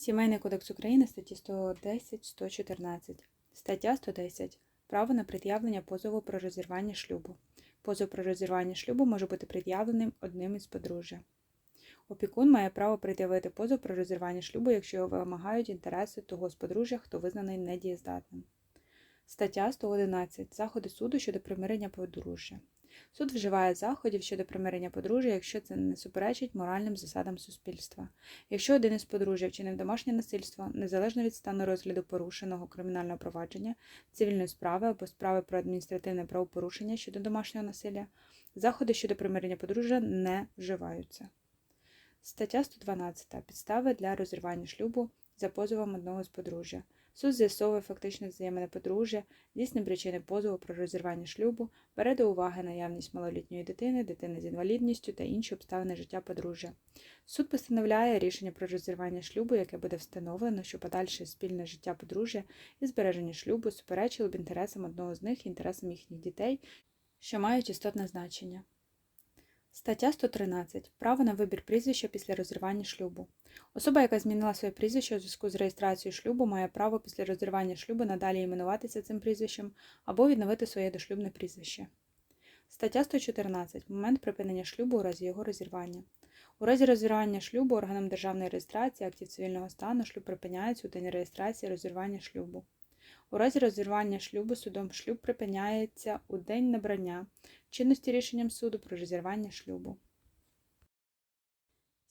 Сімейний кодекс України статті 110, 114. Стаття 110. Право на пред'явлення позову про розірвання шлюбу. Позов про розірвання шлюбу може бути пред'явленим одним із подружжя. Опікун має право пред'явити позов про розірвання шлюбу, якщо його вимагають інтереси того з подружжя, хто визнаний недієздатним. Стаття 111. Заходи суду щодо примирення подружжя. Суд вживає заходів щодо примирення подружжя, якщо це не суперечить моральним засадам суспільства. Якщо один із подружжя вчинив домашнє насильство, незалежно від стану розгляду порушеного кримінального провадження, цивільної справи або справи про адміністративне правопорушення щодо домашнього насилля, заходи щодо примирення подружжя не вживаються. Стаття 112. Підстави для розірвання шлюбу за позовом одного з подружжя. Суд з'ясовує фактичне взаємне подружжя, дійсні причини позову про розірвання шлюбу, бере до уваги наявність малолітньої дитини, дитини з інвалідністю та інші обставини життя подружжя. Суд постановляє рішення про розірвання шлюбу, яке буде встановлено, що подальше спільне життя подружжя і збереження шлюбу суперечило б інтересам одного з них і інтересам їхніх дітей, що мають істотне значення. Стаття 113. Право на вибір прізвища після розірвання шлюбу. Особа, яка змінила своє прізвище у зв'язку з реєстрацією шлюбу, має право після розірвання шлюбу надалі іменуватися цим прізвищем або відновити своє дошлюбне прізвище. Стаття 114. Момент припинення шлюбу у разі його розірвання. У разі розірвання шлюбу органом державної реєстрації актів цивільного стану шлюб припиняється у день реєстрації розірвання шлюбу. У разі розірвання шлюбу судом шлюб припиняється у день набрання чинності рішенням суду про розірвання шлюбу.